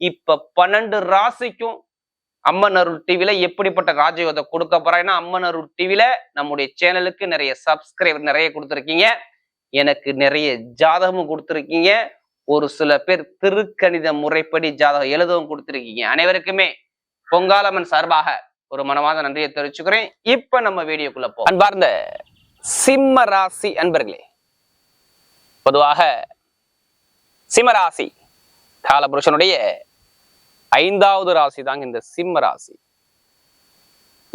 இப்ப பன்னெண்டு ராசிக்கும் அம்மன் அருள் டிவில எப்படிப்பட்ட ராஜயோகத்தை கொடுக்க போறாங்கன்னா அம்மன் அருள் டிவில நம்முடைய சேனலுக்கு நிறைய சப்ஸ்கிரைபர் நிறைய கொடுத்துருக்கீங்க. எனக்கு நிறைய ஜாதகமும் கொடுத்துருக்கீங்க. ஒரு சில பேர் திருக்கணித முறைப்படி ஜாதகம் எழுதவும் கொடுத்துருக்கீங்க. அனைவருக்குமே பொங்காலம்மன் சார்பாக ஒரு மனமாத நன்றியை தெரிவிச்சுக்கிறேன். இப்ப நம்ம வீடியோக்குள்ள போ அன்பார்ந்த சிம்ம ராசி அன்பர்களே பொதுவாக சிம்ம ராசி காலபுருஷனுடைய ஐந்தாவது ராசி தாங்க இந்த சிம்ம ராசி.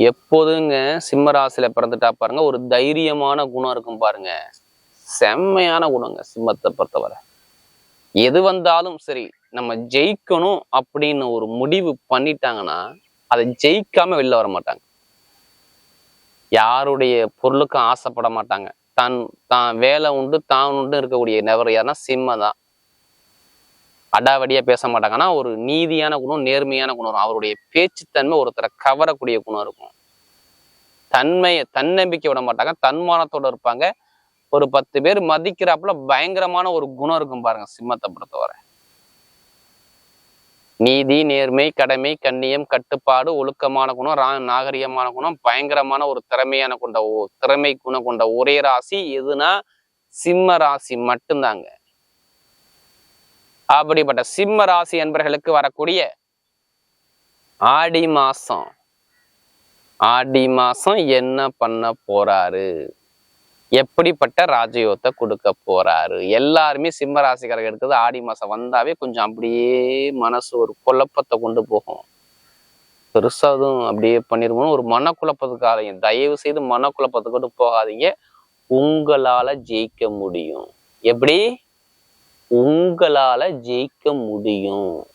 எப்போதுங்க சிம்ம ராசியில பிறந்துட்டா பாருங்க ஒரு தைரியமான குணம் இருக்கும் பாருங்க. செம்மையான குணங்க சிம்மத்தை பொறுத்தவரை. எது வந்தாலும் சரி நம்ம ஜெயிக்கணும் அப்படின்னு ஒரு முடிவு பண்ணிட்டாங்கன்னா அதை ஜெயிக்காம வெளில வர மாட்டாங்க. யாருடைய பொருளுக்கும் ஆசைப்பட மாட்டாங்க. தன் தான் வேலை உண்டு தான் உண்டு இருக்கக்கூடிய நபர் யாருன்னா சிம்ம தான். அடாவடியா பேச மாட்டாங்க. ஆனால் ஒரு நீதியான குணம் நேர்மையான குணம் இருக்கும் அவருடைய பேச்சுத்தன்மை ஒருத்தரை கவரக்கூடிய குணம் இருக்கும். தன்மையை தன்னம்பிக்கை விட மாட்டாங்க. தன்மானத்தோட இருப்பாங்க. ஒரு பத்து பேர் மதிக்கிறாப்புல பயங்கரமான ஒரு குணம் இருக்கும் பாருங்க சிம்மத்தை பொறுத்தவரை. நீதி நேர்மை கடமை கண்ணியம் கட்டுப்பாடு ஒழுக்கமான குணம் ரா நாகரிகமான குணம் பயங்கரமான ஒரு திறமையான கொண்ட திறமை குணம் கொண்ட ஒரே ராசி. எதுனா சிம்ம ராசி மட்டும்தாங்க. அப்படிப்பட்ட சிம்ம ராசி என்பர்களுக்கு வரக்கூடிய ஆடி மாசம். ஆடி மாசம் என்ன பண்ண போறாரு? எப்படிப்பட்ட ராஜயோகத்தை கொடுக்க போறாரு? எல்லாருமே சிம்ம ராசிக்காரர்கள் எடுக்கிறது ஆடி மாசம் வந்தாவே கொஞ்சம் அப்படியே மனசு ஒரு குழப்பத்தை கொண்டு போகும். பெருசா அதுவும் அப்படியே பண்ணிருவோம் ஒரு மனக்குழப்பத்துக்கு ஆரம்பிங்க தயவு செய்து மனக்குழப்பத்துக்கு கொண்டு போகாதீங்க. உங்களால ஜெயிக்க முடியும். எப்படி? உங்களால ஜெயிக்க முடியும்.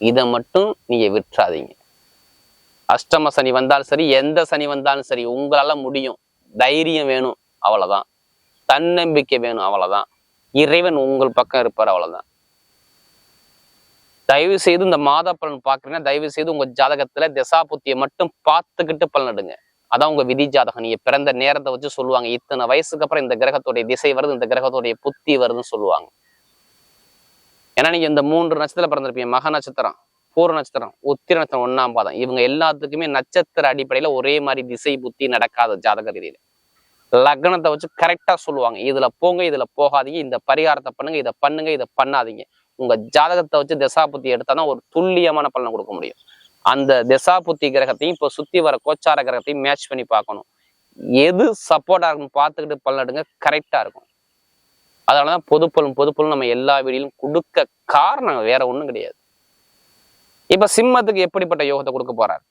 இதை மட்டும் நீங்க விட்டுறாதீங்க. அஷ்டம சனி வந்தாலும் சரி எந்த சனி வந்தாலும் சரி உங்களால முடியும். தைரியம் வேணும் அவ்வளவுதான். தன்னம்பிக்கை வேணும் அவ்வளவுதான். இறைவன் உங்கள் பக்கம் இருப்பார் அவ்வளவுதான். தயவு செய்து இந்த மாத பலன் பாக்குறீங்கன்னா தயவு செய்து உங்க ஜாதகத்துல திசாபுத்தியை மட்டும் பார்த்துக்கிட்டு பலனிடுங்க அதான் உங்க விதி ஜாதகம். நீங்க பிறந்த நேரத்தை வச்சு சொல்லுவாங்க. இத்தனை வயசுக்கு அப்புறம் இந்த கிரகத்துடைய திசை வருது இந்த கிரகத்துடைய புத்தி வருதுன்னு சொல்லுவாங்க. ஏன்னா நீங்க இந்த மூன்று நட்சத்திரம் பிறந்திருப்பீங்க. மக நட்சத்திரம் பூர நட்சத்திரம் உத்திர நட்சத்திரம் ஒண்ணாம் பாதம். இவங்க எல்லாத்துக்குமே நட்சத்திர அடிப்படையில ஒரே மாதிரி திசை புத்தி நடக்காத ஜாதக ரீதியில. லக்னத்தை வச்சு கரெக்டா சொல்லுவாங்க. இதுல போங்க இதுல போகாதீங்க. இந்த பரிகாரத்தை பண்ணுங்க இதை பண்ணுங்க இதை பண்ணாதீங்க. உங்க ஜாதகத்தை வச்சு திசாபுத்தி எடுத்தாதான் ஒரு துல்லியமான பலனை கொடுக்க முடியும். அந்த திசாபுத்தி கிரகத்தையும் இப்போ சுத்தி வர கோச்சார கிரகத்தையும் மேட்ச் பண்ணி பார்க்கணும். எது சப்போர்ட்டாக இருக்கும் பார்த்துக்கிட்டு பலன் எடுங்க கரெக்டா இருக்கும். அதனாலதான் பொதுப்பொருள் பொதுப்பொருள் நம்ம எல்லா வீடியிலும் கொடுக்க காரணம் வேற ஒன்றும் கிடையாது. இப்போ சிம்மத்துக்கு எப்படிப்பட்ட யோகத்தை கொடுக்க போறாரு?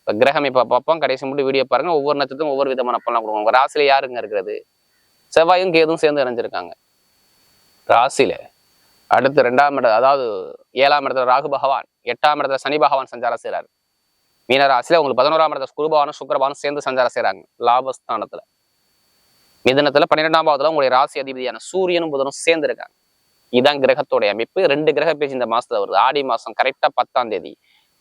இப்போ கிரகம் இப்போ பார்ப்போம் கடைசி மட்டும் வீடியோ பாருங்க. ஒவ்வொரு நட்சத்திரம் ஒவ்வொரு விதமான பலன் கொடுக்கும் உங்க ராசியில யாருங்க இருக்கிறது? செவ்வாயும் கேதும் சேர்ந்து இணைஞ்சிருக்காங்க. ராசியில அடுத்து ரெண்டாம் இடம் அதாவது ஏழாம் இடத்துல ராகு பகவான் எட்டாம் இடத்துல சனி பகவான் சஞ்சாரம் செய்கிறார் மீனராசியில உங்களுக்கு பதினோராம் இடத்துல குரு பகவானும் பகவானும் சேர்ந்து சஞ்சாரம் செய்கிறாங்க லாபஸ்தானத்துல. மிதனத்துல பன்னிரெண்டாம் பாவத்துல உங்களுடைய ராசி அதிபதியான சூரியனும் புதனும் சேர்ந்து இருக்காங்க இதான் கிரகத்தோடைய அமைப்பு. ரெண்டு கிரக பேச்சு இந்த மாசத்துல வருது. ஆடி மாசம் கரெக்டா பத்தாம் தேதி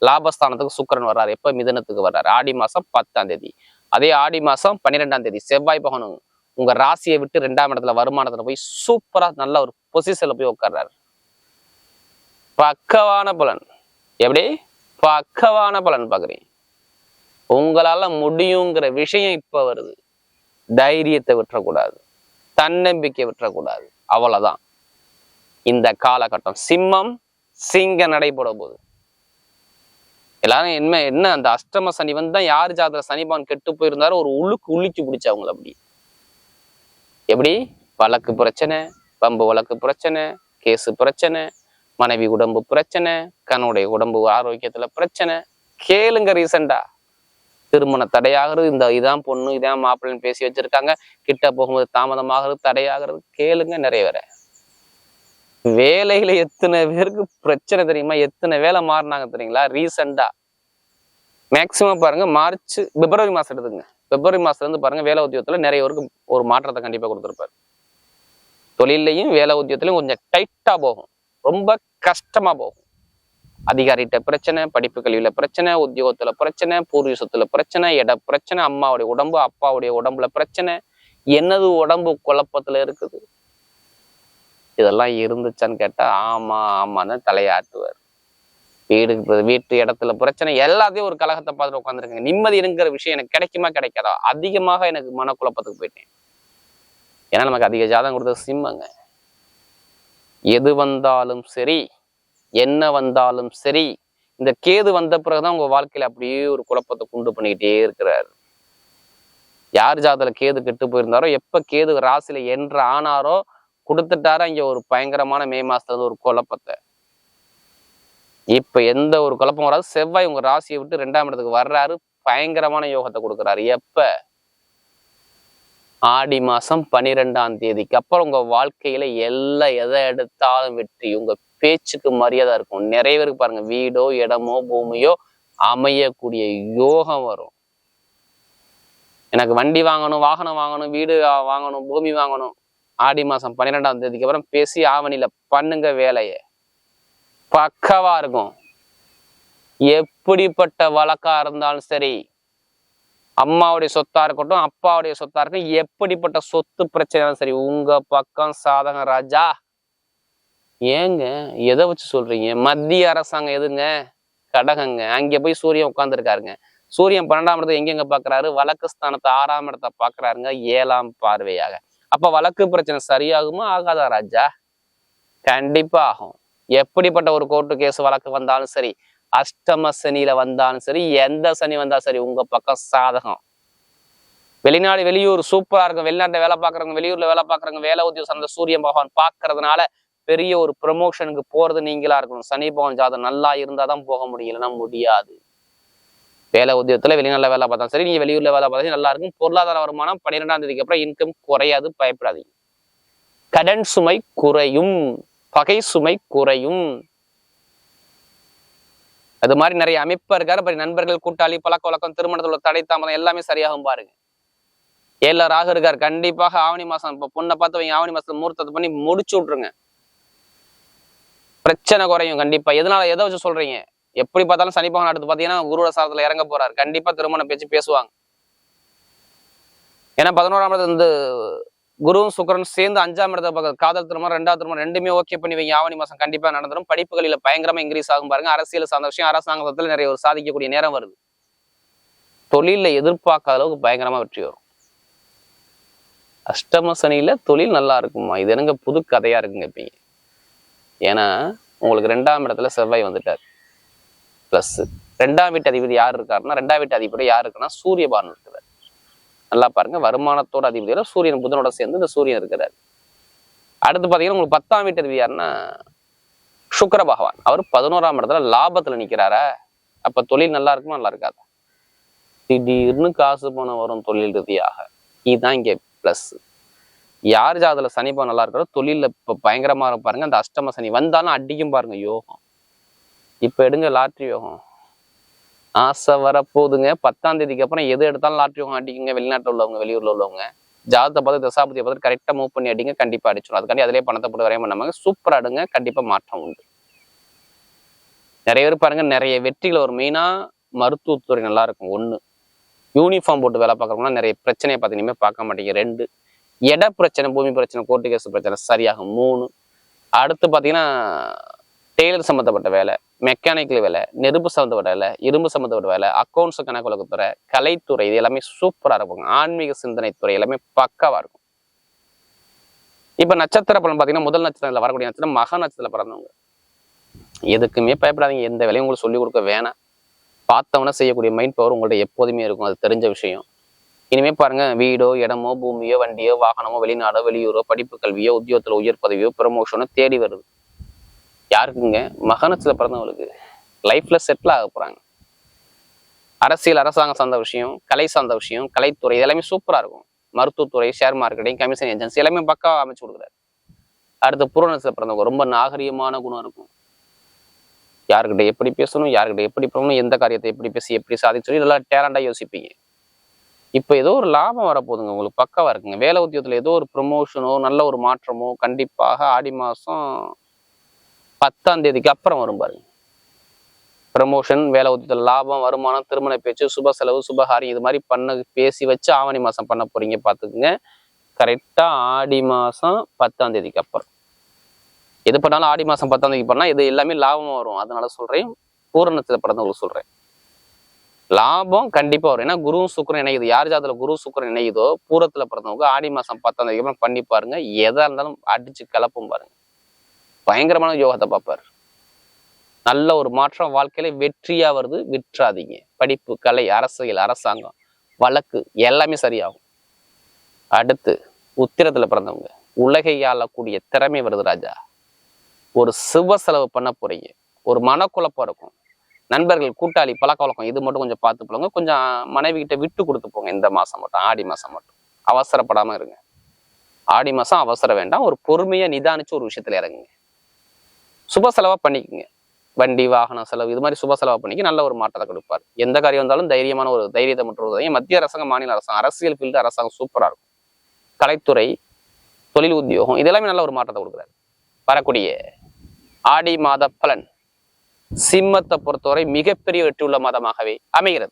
லாபஸ்தானத்துக்கு சுக்கரன் வர்றாரு. எப்ப? மிதனத்துக்கு வர்றாரு. ஆடி மாசம் பத்தாம் தேதி. அதே ஆடி மாசம் பன்னிரெண்டாம் தேதி. செவ்வாய் பகனும் உங்க ராசியை விட்டு ரெண்டாம் இடத்துல வருமானத்துல போய் சூப்பரா நல்ல ஒரு பொசிஷன்ல போய் உட்கார்றாரு. பக்கவான பலன். எப்படி? பக்கவான பலன் பாக்குறீங்க உங்களால முடியுங்கிற விஷயம் இப்ப வருது. தைரியத்தை விட்டுறக்கூடாது. தன்னம்பிக்கை விட்டுறக்கூடாது. அவ்வளவுதான். இந்த காலகட்டம். சிம்மம் சிங்க நடைபெற போகுது எல்லாரும் என்ன என்ன அந்த அஷ்டம சனி வந்து தான் யார் ஜாதக சனிபான் கெட்டு போயிருந்தாரோ ஒரு உள்ளுக்கு உள்ளிச்சு பிடிச்ச அவங்கள அப்படி. எப்படி? வழக்கு பிரச்சனை பம்பு வழக்கு பிரச்சனை கேஸு பிரச்சனை மனைவி உடம்பு பிரச்சனை கண்ணுடைய உடம்பு ஆரோக்கியத்துல பிரச்சனை. கேளுங்க ரீசண்டா. திருமண தடையாகிறது. இந்த இதான் பொண்ணு இதான் மாப்பிள்ளைன்னு பேசி வச்சிருக்காங்க. கிட்ட போகும்போது தாமதமாகிறது தடையாகிறது கேளுங்க நிறைய பேரை. வேலையில எத்தனை பேருக்கு பிரச்சனை தெரியுமா? எத்தனை வேலை மாறினாங்க தெரியுங்களா? ரீசெண்டா மேக்சிமம் பாருங்க மார்ச் பிப்ரவரி மாசம் எடுத்துங்க. பிப்ரவரி மாசத்துல இருந்து பாருங்க வேலை உத்தியோகத்துல நிறைய பேருக்கு ஒரு மாற்றத்தை கண்டிப்பா கொடுத்துருப்பாரு. தொழிலையும் வேலை உத்தியோகத்திலையும் கொஞ்சம் டைட்டா போகும். ரொம்ப கஷ்டமா போகும். அதிகாரிகிட்ட பிரச்சனை படிப்பு கல்வியில பிரச்சனை உத்தியோகத்துல பிரச்சனை பூர்வீக சொத்துல பிரச்சனை இட பிரச்சனை அம்மாவுடைய உடம்பு அப்பாவுடைய உடம்புல பிரச்சனை. என்னது உடம்பு குழப்பத்துல இருக்குது? இதெல்லாம் இருந்துச்சான்னு கேட்டா ஆமா ஆமான்னு தலையாட்டுவார். வீடு வீட்டு இடத்துல பிரச்சனை எல்லாத்தையும் ஒரு கலகத்தை பார்த்துட்டு உட்காந்துருக்கேன் நிம்மதி இருங்கிற விஷயம் எனக்கு கிடைக்குமா கிடைக்காதா? அதிகமாக எனக்கு மனக்குழப்பத்துக்கு போயிட்டேன். ஏன்னா நமக்கு அதிக ஜாதகம் கொடுத்தது சிம்மங்க. எது வந்தாலும் சரி என்ன வந்தாலும் சரி இந்த கேது வந்த பிறகுதான் உங்க வாழ்க்கையில அப்படியே ஒரு குழப்பத்தை குண்டு பண்ணிக்கிட்டே இருக்கிறாரு. யார் ஜாதல கேது கெட்டு போயிருந்தாரோ எப்ப கேது ராசியில என்ற ஆனாரோ கொடுத்துட்டாரோ இங்க ஒரு பயங்கரமான மே மாசத்துல ஒரு குழப்பத்தை. இப்ப எந்த ஒரு குழப்பம் வராது. செவ்வாய் உங்க ராசியை விட்டு ரெண்டாம் இடத்துக்கு வர்றாரு பயங்கரமான யோகத்தை கொடுக்குறாரு. எப்ப? ஆடி மாசம் பனிரெண்டாம் தேதிக்கு அப்புறம் உங்க வாழ்க்கையில எல்லாம் எதை எடுத்தாலும் வெற்றி. உங்க பேச்சுக்கு மரியாதை இருக்கும். நிறைய பேருக்கு பாருங்க வீடோ இடமோ பூமியோ அமையக்கூடிய யோகம் வரும். எனக்கு வண்டி வாங்கணும் வாகனம் வாங்கணும் வீடு வாங்கணும் பூமி வாங்கணும். ஆடி மாசம் பன்னிரெண்டாம் தேதிக்கு அப்புறம் பேசி ஆவணியில பண்ணுங்க வேலையை. பக்கவா இருக்கும். எப்படிப்பட்ட வழக்கா இருந்தாலும் சரி அம்மாவுடைய சொத்தா இருக்கட்டும் அப்பாவுடைய சொத்தா இருக்கட்டும் எப்படிப்பட்ட சொத்து பிரச்சனையாலும் சரி உங்க பக்கம் சாதகம் ராஜா ஏங்க எதை வச்சு சொல்றீங்க? மத்திய அரசாங்கம் எதுங்க? கடகங்க. அங்க போய் சூரியன் உட்காந்துருக்காருங்க சூரியன் பன்னெண்டாம் இடத்தை எங்கெங்க பாக்குறாரு? வழக்கு ஸ்தானத்தை ஆறாம் இடத்தை பாக்குறாருங்க ஏழாம் பார்வையாக. அப்ப வழக்கு பிரச்சனை சரியாகுமா? ஆகாதா ராஜா? கண்டிப்பா ஆகும். எப்படிப்பட்ட ஒரு கோர்ட்டு கேஸ் வழக்கு வந்தாலும் சரி அஷ்டம சனியில வந்தாலும் சரி எந்த சனி வந்தாலும் சரி உங்க பக்கம் சாதகம். வெளிநாடு வெளியூர் சூப்பரா இருக்கும். வெளிநாட்டுல வேலை பாக்குறவங்க வெளியூர்ல வேலை பாக்குறவங்க வேலை உத்தியோகம் அந்த சூரியன் பகவான் பார்க்கறதுனால பெரிய ஒரு ப்ரமோஷனுக்கு போறது நீங்களா இருக்கணும். சனி பகவான் ஜாதகம் நல்லா இருந்தாதான் போக முடியலன்னா முடியாது. வேலை உத்தியோகத்தில் வெளிநாட்டுல வேலை பார்த்தா சரி நீங்கள் வெளியூர்ல வேலை பார்த்தாலும் நல்லா இருக்கும். பொருளாதார வருமானம் பன்னிரெண்டாம் தேதிக்கு அப்புறம் இன்கம் குறையாது பயப்படாதீங்க. கடன் சுமை குறையும் பகை சுமை குறையும். அது மாதிரி நிறைய அமைப்பா இருக்காரு. அப்படி நண்பர்கள் கூட்டாளி பழக்க வழக்கம் திருமணத்துல தடை தாமதம் எல்லாமே சரியாகும் பாருங்க. ஏழு ராக இருக்கார். கண்டிப்பாக ஆவணி மாசம் இப்போ பொண்ணை பார்த்தவங்க ஆவணி மாசத்துல முகூர்த்தத்தை பண்ணி முடிச்சு விட்ருங்க பிரச்சனை குறையும் கண்டிப்பா. எதனால எதை வச்சு சொல்றீங்க? எப்படி பார்த்தாலும் சனி பகவான் அடுத்து பாத்தீங்கன்னா குருட சாதத்துல இறங்க போறாரு. கண்டிப்பா திருமணம் பேச்சு பேசுவாங்க. ஏன்னா பதினோராம் இடத்துல வந்து குருவும் சுக்கரன் சேர்ந்து அஞ்சாம் இடத்த பக்கம் காதல் திருமணம் ரெண்டாவது திருமணம் ரெண்டுமே ஓகே பண்ணி வைங்க. ஆவணி மாசம் கண்டிப்பா நடந்துரும். படிப்புகளில பயங்கரமா இன்க்ரீஸ் ஆகும் பாருங்க. அரசியல் சார்ந்த விஷயம் அரசாங்கத்துல நிறைய ஒரு சாதிக்கக்கூடிய நேரம் வருது. தொழில எதிர்பார்க்காத அளவுக்கு பயங்கரமா வெற்றி வரும். அஷ்டம சனியில தொழில் நல்லா இருக்குமா இது எனக்கு புது கதையா இருக்குங்க இப்பீங்க ஏன்னா உங்களுக்கு ரெண்டாம் இடத்துல செவ்வாய் வந்துட்டார். ப்ளஸ் ரெண்டாம் வீட்டு அதிபதி யார் இருக்காருன்னா ரெண்டாம் வீட்டு அதிபதி யார் இருக்குன்னா சூரியபான் இருக்கிறார். நல்லா பாருங்க வருமானத்தோட அதிபதியோட சூரியன் புதனோட சேர்ந்து இந்த சூரியன் இருக்கிறார். அடுத்து பார்த்தீங்கன்னா உங்களுக்கு பத்தாம் வீட்டு அதிபதி யாருன்னா சுக்கர பகவான். அவர் பதினோராம் இடத்துல லாபத்துல நிக்கிறாரா? அப்ப தொழில் நல்லா இருக்குமா? நல்லா இருக்காதா? திடீர்னு காசு பணம் வரும் தொழில் ரீதியாக. இதுதான் இங்கே ப்ளஸ் யார் ஜாதல சனி பணம் நல்லா இருக்கிறோ தொழிலில் இப்போ பயங்கரமாக பயங்கரமா பாருங்க அந்த அஷ்டம சனி வந்தாலும் அடிக்கும் பாருங்க யோகம். இப்போ எடுங்க லாட்ரி யோகம். ஆசை வரப்போகுதுங்க. பத்தாம் தேதிக்கு அப்புறம் எது எடுத்தாலும் லாட்ரி யோகம் அடிக்குங்க. வெளிநாட்டில் உள்ளவங்க வெளியூரில் உள்ளவங்க. ஜாதத்தை பார்த்து தசாபதியை பார்த்து கரெக்டாக மூவ் பண்ணி அடிங்க கண்டிப்பாக அடிச்சிடும் அதுக்காண்டி அதிலே பணத்தை போட்டு வரையும் பண்ணாம சூப்பராக அடுங்க கண்டிப்பாக மாற்றம் உண்டு. நிறைய பேர் பாருங்க நிறைய வெற்றிகள் ஒரு மெயினாக மருத்துவத்துறை நல்லா இருக்கும். ஒன்று யூனிஃபார்ம் போட்டு வேலை பார்க்குறவங்களாம் நிறைய பிரச்சனையை பார்த்து இனிமேல் பார்க்க மாட்டேங்க. ரெண்டு இட பிரச்சனை பூமி பிரச்சனை கோர்ட்டு கேஸ் பிரச்சனை சரியாகும் மூணு. அடுத்து பார்த்தீங்கன்னா டெய்லர் சம்மந்தப்பட்ட வேலை மெக்கானிக்கல் வேலை நெருப்பு சம்மந்தப்பட்ட வேலை இரும்பு சம்மந்தப்பட்ட வேலை அக்கௌண்ட்ஸ் கணக்கு வழக்குத்துறை கலைத்துறை இது எல்லாமே சூப்பராக இருக்கும். ஆன்மீக சிந்தனை துறை எல்லாமே பக்காவாக இருக்கும். இப்போ நட்சத்திர பலன் பார்த்தீங்கன்னா முதல் நட்சத்திரத்தில் வரக்கூடிய நட்சத்திரம் மக நட்சத்திரத்தில் பிறந்தவங்க. எதுக்குமே பயப்படாதீங்க. எந்த வேலையும் உங்களுக்கு சொல்லிக் கொடுக்க வேணாம். பார்த்தவன செய்யக்கூடிய மைண்ட் பவர் உங்கள்கிட்ட எப்போதுமே இருக்கும். அது தெரிஞ்ச விஷயம். இனிமே பாருங்க வீடோ இடமோ பூமியோ வண்டியோ வாகனமோ வெளிநாடோ வெளியூரோ படிப்பு கல்வியோ உத்தியோகத்தில் உயர் பதவியோ ப்ரமோஷனோ தேடி வருது. யாருக்குங்க? மகனத்தில் பிறந்தவங்களுக்கு லைஃப்ல செட்டில் ஆக போறாங்க. அரசியல் அரசாங்கம் சார்ந்த விஷயம் கலை சார்ந்த விஷயம் கலைத்துறை எல்லாமே சூப்பரா இருக்கும். மருத்துவத்துறை ஷேர் மார்க்கெட்டிங் கமிஷன் ஏஜென்சி எல்லாமே பக்கா அமைச்சு கொடுக்குறாரு. அடுத்து பூரணத்துல பிறந்தவங்க ரொம்ப நாகரிகமான குணம் இருக்கும். யாருக்கிட்ட எப்படி பேசணும் யாருக்கிட்ட எப்படி பண்ணணும் எந்த காரியத்தை எப்படி பேசி எப்படி சாதிச்சு சொல்லி நல்லா டேலண்டா யோசிப்பீங்க. இப்போ ஏதோ ஒரு லாபம் வரப்போகுதுங்க உங்களுக்கு பக்கவாக இருக்குங்க. வேலை உத்தியோகத்தில் ஏதோ ஒரு ப்ரொமோஷனோ நல்ல ஒரு மாற்றமோ கண்டிப்பாக ஆடி மாதம் பத்தாம் தேதிக்கு அப்புறம் வரும் பாருங்க. ப்ரமோஷன் வேலை உத்தியத்தில் லாபம் வருமானம் திருமண பேச்சு சுப செலவு சுபகாரியம் இது மாதிரி பண்ண பேசி வச்சு ஆவணி மாதம் பண்ண போறீங்க பார்த்துக்குங்க கரெக்டாக ஆடி மாதம் பத்தாம் தேதிக்கு அப்புறம். எது பண்ணாலும் ஆடி மாதம் பத்தாம் தேதிக்கு பண்ணால் இது எல்லாமே லாபமாக வரும். அதனால சொல்றேன் பூரணத்துல பிறந்தவங்களுக்கு சொல்கிறேன் லாபம் கண்டிப்பா வரும். ஏன்னா குரு சுக்கரன் இணையுது. யார் ஜாதத்துல குரு சுக்கரன் இணையுதோ பூரத்துல பிறந்தவங்க ஆடி மாசம் பத்தாம் தேதிக்கு அப்புறம் பண்ணி பாருங்க. எதா இருந்தாலும் அடிச்சு கலப்பும் பாருங்க. பயங்கரமான யோகத்தை பார்ப்பாரு. நல்ல ஒரு மாற்றம் வாழ்க்கையில வெற்றியா வருது. விற்றாதீங்க படிப்பு கலை அரசியல் அரசாங்கம் வழக்கு எல்லாமே சரியாகும். அடுத்து உத்திரத்துல பிறந்தவங்க. உலகை ஆளக்கூடிய திறமை வருது ராஜா. ஒரு சிவ செலவு பண்ண போறீங்க. ஒரு மனக்குழப்பம் இருக்கும். நண்பர்கள் கூட்டாளி பழக்க வழக்கம் இது மட்டும் கொஞ்சம் பார்த்து போங்க கொஞ்சம் மனைவி கிட்ட விட்டு கொடுத்து போங்க. இந்த மாசம் மட்டும் ஆடி மாசம் மட்டும். அவசரப்படாம இருங்க. ஆடி மாசம் அவசரம் வேண்டாம். ஒரு பொறுமையாக நிதானிச்சு ஒரு விஷயத்துல இறங்குங்க. சுப செலவா பண்ணிக்கோங்க. வண்டி வாகன செலவு இது மாதிரி சுப செலவா பண்ணிக்க நல்ல ஒரு மாற்றத்தை கொடுப்பார். எந்த காரியம் வந்தாலும் தைரியமான ஒரு தைரியத்தை மற்றும் ஒரு மத்திய அரசாங்கம் மாநில அரசாங்கம் அரசியல் ஃபீல்டு அரசாங்கம் சூப்பராக இருக்கும். கலைத்துறை தொழில் உத்தியோகம் இதெல்லாமே நல்ல ஒரு மாற்றத்தை கொடுக்குறாரு. வரக்கூடிய ஆடி மாத பலன். சிம்மத்தை பொறுத்தவரை மிகப்பெரிய வெற்றியுள்ள மதமாகவே அமைகிறது.